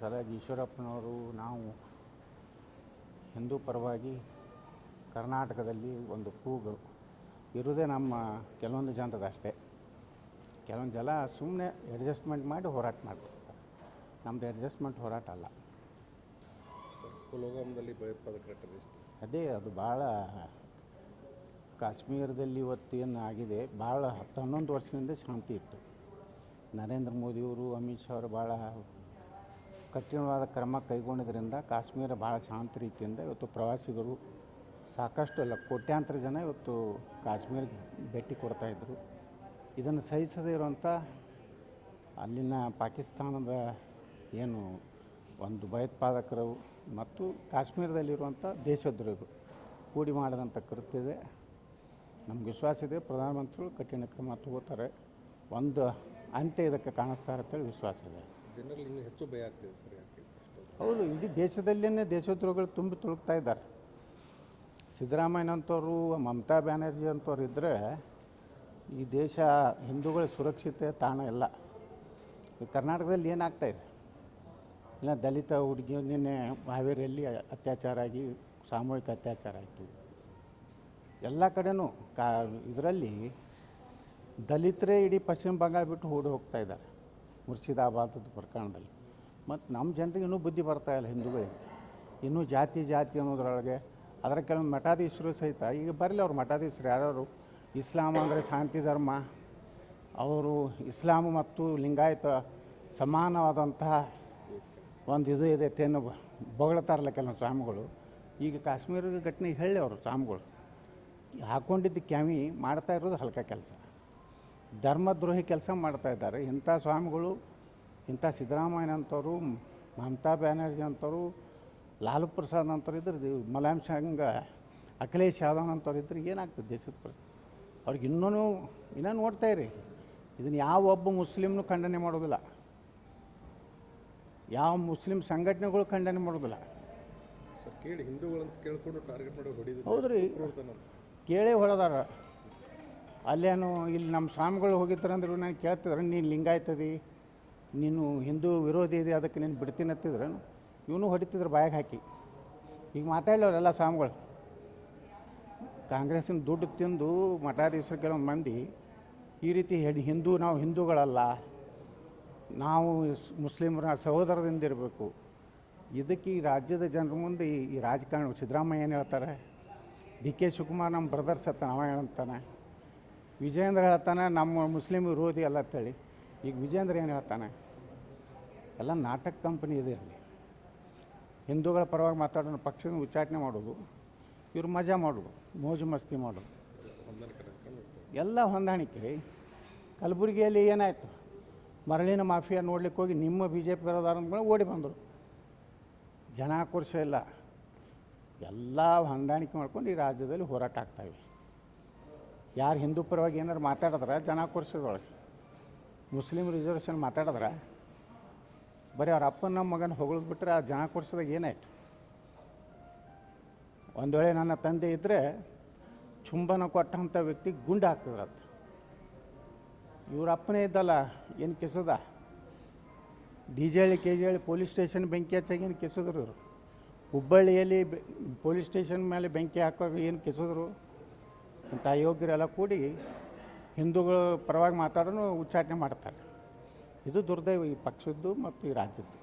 ಸಲಹಾಗಿ ಈಶ್ವರಪ್ಪನವರು ನಾವು ಹಿಂದೂ ಪರವಾಗಿ ಕರ್ನಾಟಕದಲ್ಲಿ ಒಂದು ಕೂಗು. ಇರುವುದೇ ನಮ್ಮ ಕೆಲವೊಂದು ಜನದ ಅಷ್ಟೇ. ಕೆಲವೊಂದು ಜನ ಸುಮ್ಮನೆ ಅಡ್ಜಸ್ಟ್ಮೆಂಟ್ ಮಾಡಿ ಹೋರಾಟ ಮಾಡ್ತಾರೆ. ನಮ್ಮದು ಅಡ್ಜಸ್ಟ್ಮೆಂಟ್ ಹೋರಾಟ ಅಲ್ಲ. ಕುಲಗಾಮದಲ್ಲಿ ಭಯೋತ್ಪಾದಕರ ಟೆರರಿಸ್ಟ್ ಅದೇ ಅದು ಭಾಳ ಕಾಶ್ಮೀರದಲ್ಲಿ ಇವತ್ತು ಏನು ಆಗಿದೆ ಭಾಳ ಹತ್ತು ಹನ್ನೊಂದು ವರ್ಷದಿಂದ ಶಾಂತಿ ಇತ್ತು. ನರೇಂದ್ರ ಮೋದಿಯವರು ಅಮಿತ್ ಶಾ ಅವರು ಭಾಳ ಕಠಿಣವಾದ ಕ್ರಮ ಕೈಗೊಂಡಿದ್ದರಿಂದ ಕಾಶ್ಮೀರ ಭಾಳ ಶಾಂತ ರೀತಿಯಿಂದ ಇವತ್ತು ಪ್ರವಾಸಿಗರು ಸಾಕಷ್ಟು ಅಲ್ಲ ಕೋಟ್ಯಾಂತರ ಜನ ಇವತ್ತು ಕಾಶ್ಮೀರಕ್ಕೆ ಭೇಟಿ ಕೊಡ್ತಾಯಿದ್ರು ಇದನ್ನು ಸಹಿಸದೇ ಇರುವಂಥ ಅಲ್ಲಿನ ಪಾಕಿಸ್ತಾನದ ಏನು ಒಂದು ಭಯೋತ್ಪಾದಕರು ಮತ್ತು ಕಾಶ್ಮೀರದಲ್ಲಿರುವಂಥ ದೇಶದ್ರೋಹಿಗಳು ಕೂಡಿ ಮಾಡಿದಂಥ ಕೃತ್ಯದೆ ನಮ್ಗೆ ವಿಶ್ವಾಸ ಇದೆ, ಪ್ರಧಾನಮಂತ್ರಿಗಳು ಕಠಿಣ ಕ್ರಮ ತಗೋತಾರೆ. ಒಂದು ಅಂತ್ಯ ಇದಕ್ಕೆ ಕಾಣಿಸ್ತಾರೆ ಅಂತೇಳಿ ವಿಶ್ವಾಸ ಇದೆ. ಜನರಲ್ಲಿ ಇನ್ನೂ ಹೆಚ್ಚು ಭಯ ಆಗ್ತಿದೆ ಸರ್ ಯಾಕೆ ಹೌದು, ಇಡೀ ದೇಶದಲ್ಲೇ ದೇಶದ್ರೋಹಿಗಳು ತುಂಬಿ ತುಳುಕ್ತಾ ಇದ್ದಾರೆ. ಸಿದ್ದರಾಮಯ್ಯನಂಥವ್ರು, ಮಮತಾ ಬ್ಯಾನರ್ಜಿ ಅಂಥವ್ರು ಇದ್ದರೆ ಈ ದೇಶ ಹಿಂದೂಗಳ ಸುರಕ್ಷಿತ ತಾಣ ಇಲ್ಲ. ಈ ಕರ್ನಾಟಕದಲ್ಲಿ ಏನಾಗ್ತಾ ಇದೆ? ಇಲ್ಲ, ದಲಿತ ಹುಡುಗಿ ನಿನ್ನೆ ಅತ್ಯಾಚಾರ ಆಗಿ, ಸಾಮೂಹಿಕ ಅತ್ಯಾಚಾರ ಆಯಿತು. ಎಲ್ಲ ಕಡೆನೂ ಕಾ ಇದರಲ್ಲಿ ದಲಿತರೇ ಇಡೀ ಪಶ್ಚಿಮ ಬಂಗಾಳ ಬಿಟ್ಟು ಓಡಿ ಹೋಗ್ತಾ ಇದ್ದಾರೆ. ಮುರ್ಷಿದಾಬಾದದ ಪ್ರಕರಣದಲ್ಲಿ. ಮತ್ತು ನಮ್ಮ ಜನರಿಗೆ ಇನ್ನೂ ಬುದ್ಧಿ ಬರ್ತಾ ಇಲ್ಲ ಹಿಂದೂಗಳಿಗೆ. ಇನ್ನೂ ಜಾತಿ ಜಾತಿ ಅನ್ನೋದ್ರೊಳಗೆ ಅದರ ಕೆಲವೊಂದು ಮಠಾಧೀಶರು ಸಹಿತ, ಈಗ ಬರಲಿ ಅವ್ರು ಮಠಾಧೀಶರು ಯಾರು ಇಸ್ಲಾಂ ಅಂದರೆ ಶಾಂತಿ ಧರ್ಮ, ಅವರು ಇಸ್ಲಾಂ ಮತ್ತು ಲಿಂಗಾಯತ ಸಮಾನವಾದಂತಹ ಒಂದು ಇದು ಇದೆ, ತೇನು ಬೊಗಳ್ತಾರಲ್ಲ ಕೆಲವು ಸ್ವಾಮಿಗಳು. ಈಗ ಕಾಶ್ಮೀರದ ಘಟನೆ ಹೇಳಿ ಅವರು ಸ್ವಾಮಿಗಳು. ಹಾಕ್ಕೊಂಡಿದ್ದ ಕ್ಯಾಮಿ ಮಾಡ್ತಾ ಇರೋದು ಹಲ್ಕ ಕೆಲಸ. ಧರ್ಮದ್ರೋಹಿ ಕೆಲಸ ಮಾಡ್ತಾ ಇದ್ದಾರೆ. ಇಂಥ ಸ್ವಾಮಿಗಳು ಇಂಥ ಸಿದ್ದರಾಮಯ್ಯನಂಥವ್ರು ಮಮತಾ ಬ್ಯಾನರ್ಜಿ ಅಂಥವ್ರು ಲಾಲು ಪ್ರಸಾದ್ ಅಂಥವ್ರು ಇದ್ರೆ ಇದು ಮುಲಾಯಂ ಸಿಂಗ್ ಅಖಿಲೇಶ್ ಯಾದವ್ ಅಂಥವ್ರು ಇದ್ರೆ ಏನಾಗ್ತದೆ ದೇಶದ ಪರಿಸ್ಥಿತಿ? ಅವ್ರಿಗೆ ಇನ್ನೂ ಇನ್ನೂ ನೋಡ್ತಾ ಇರಿ. ಇದನ್ನು ಯಾವ ಒಬ್ಬ ಮುಸ್ಲಿಮ್ನು ಖಂಡನೆ ಮಾಡೋದಿಲ್ಲ. ಯಾವ ಮುಸ್ಲಿಂ ಸಂಘಟನೆಗಳು ಖಂಡನೆ ಮಾಡೋದಿಲ್ಲ. ಕೇಳಿ ಹಿಂದೂಗಳಂತ ಕೇಳ್ಕೊಂಡು ಟಾರ್ಗೆಟ್ ಮಾಡಿ ಹೊಡಿದ್ರು ಹೌದ್ರಿ. ಕೇಳೇ ಹೊಡೆದಾರ. ಅಲ್ಲೇನು, ಇಲ್ಲಿ ನಮ್ಮ ಸ್ವಾಮಿಗಳು ಹೋಗಿದ್ದಾರಂದ್ರೆ ನಾನು ಕೇಳ್ತಿದ್ರೆ ನೀನು ಲಿಂಗಾಯ್ತದಿ ನೀನು ಹಿಂದೂ ವಿರೋಧಿ ಇದೆ ಅದಕ್ಕೆ ನೀನು ಬಿಡ್ತೀನಿ ಅಂತಿದ್ರೆ ಇವನು ಹೊಡಿತಿದ್ರು ಬಾಯಾಗ ಹಾಕಿ. ಈಗ ಮಾತಾಡೋರೆಲ್ಲ ಸ್ವಾಮಿಗಳು. ಕಾಂಗ್ರೆಸ್ಸಿನ ದುಡ್ಡು ತಿಂದು ಮಠಾಧೀಶರು ಕೆಲವೊಂದು ಮಂದಿ, ಈ ರೀತಿ ಹೆಡ್- ಹಿಂದೂ, ನಾವು ಹಿಂದೂಗಳಲ್ಲ. ನಾವು ಮುಸ್ಲಿಮರ ಸಹೋದರದಿಂದ ಇರಬೇಕು. ಇದಕ್ಕೆ ಈ ರಾಜ್ಯದ ಜನರ ಮುಂದೆ ಈ ರಾಜಕಾರಣ, ಸಿದ್ದರಾಮಯ್ಯ ಏನು ಹೇಳ್ತಾರೆ? ಡಿ ಕೆ ಶಿವಕುಮಾರ್ ನಮ್ಮ ಬ್ರದರ್ಸ್ ಅತ್ತ ಅವ ಹೇಳ್ತಾನೆ? ವಿಜೇಂದ್ರ ಹೇಳ್ತಾನೆ, ನಮ್ಮ ಮುಸ್ಲಿಮ್ ವಿರೋಧಿ ಅಲ್ಲ ಅಂತೇಳಿ. ಈಗ ವಿಜೇಂದ್ರ ಏನು ಹೇಳ್ತಾನೆ? ಎಲ್ಲ ನಾಟಕ ಕಂಪನಿ ಇದೆ ಅಲ್ಲಿ. ಹಿಂದೂಗಳ ಪರವಾಗಿ ಮಾತಾಡೋ ಪಕ್ಷದ ಉಚ್ಚಾಟನೆ ಮಾಡೋದು, ಇವ್ರು ಮಜಾ ಮಾಡೋದು, ಮೋಜು ಮಸ್ತಿ ಮಾಡೋದು. ಎಲ್ಲ ಹೊಂದಾಣಿಕೆ. ಕಲಬುರಗಿಯಲ್ಲಿ ಏನಾಯಿತು? ಮರಳಿನ ಮಾಫಿಯಾ ನೋಡ್ಲಿಕ್ಕೆ ಹೋಗಿ ನಿಮ್ಮ ಬಿ ಜೆ ಪಿ ಬರೋದಾರ ಓಡಿ ಬಂದರು. ಜನ ಆಕ್ರೋಶ ಇಲ್ಲ. ಎಲ್ಲ ಹೊಂದಾಣಿಕೆ ಮಾಡ್ಕೊಂಡು ಈ ರಾಜ್ಯದಲ್ಲಿ ಹೋರಾಟ ಆಗ್ತಾವೆ ಯಾರು ಹಿಂದೂ ಪರವಾಗಿ ಏನಾರು ಮಾತಾಡಿದ್ರೆ ಜನಾಕ್ರೋಶದೊಳಗೆ ಮುಸ್ಲಿಂ ರಿಸರ್ವೇಷನ್ ಮಾತಾಡಿದ್ರೆ, ಬರೀ ಅವ್ರ ಅಪ್ಪನ ನಮ್ಮ ಮಗನ ಹೊಗಳದ್ ಬಿಟ್ಟರೆ ಆ ಜನಾಕ್ರೋಶದಾಗ ಏನಾಯ್ತು? ಒಂದು ವೇಳೆ ನನ್ನ ತಂದೆ ಇದ್ದರೆ ಚುಂಬನ ಕೊಟ್ಟಂಥ ವ್ಯಕ್ತಿ ಗುಂಡು ಹಾಕ್ತಿದ್ರತ್ತ ಇವ್ರ ಅಪ್ಪನೇ ಇದ್ದಲ್ಲ, ಏನು ಕೆಸದ? D J Halli, K G Halli police station ಬೆಂಕಿ ಹಚ್ಚಾಗಿ ಏನು ಕೆಸಿದ್ರು ಇವರು? ಹುಬ್ಬಳ್ಳಿಯಲ್ಲಿ ಪೊಲೀಸ್ ಸ್ಟೇಷನ್ ಮೇಲೆ ಬೆಂಕಿ ಹಾಕುವಾಗ ಏನು ಕೆಸಿದ್ರು? ಇಂಥ ಯೋಗ್ಯರೆಲ್ಲ ಕೂಡಿ ಹಿಂದೂಗಳ ಪರವಾಗಿ ಮಾತಾಡೋನು ಉಚ್ಚಾಟನೆ ಮಾಡ್ತಾರೆ. ಇದು ದುರ್ದೈವ ಈ ಪಕ್ಷದ್ದು ಮತ್ತು ಈ ರಾಜ್ಯದ್ದು.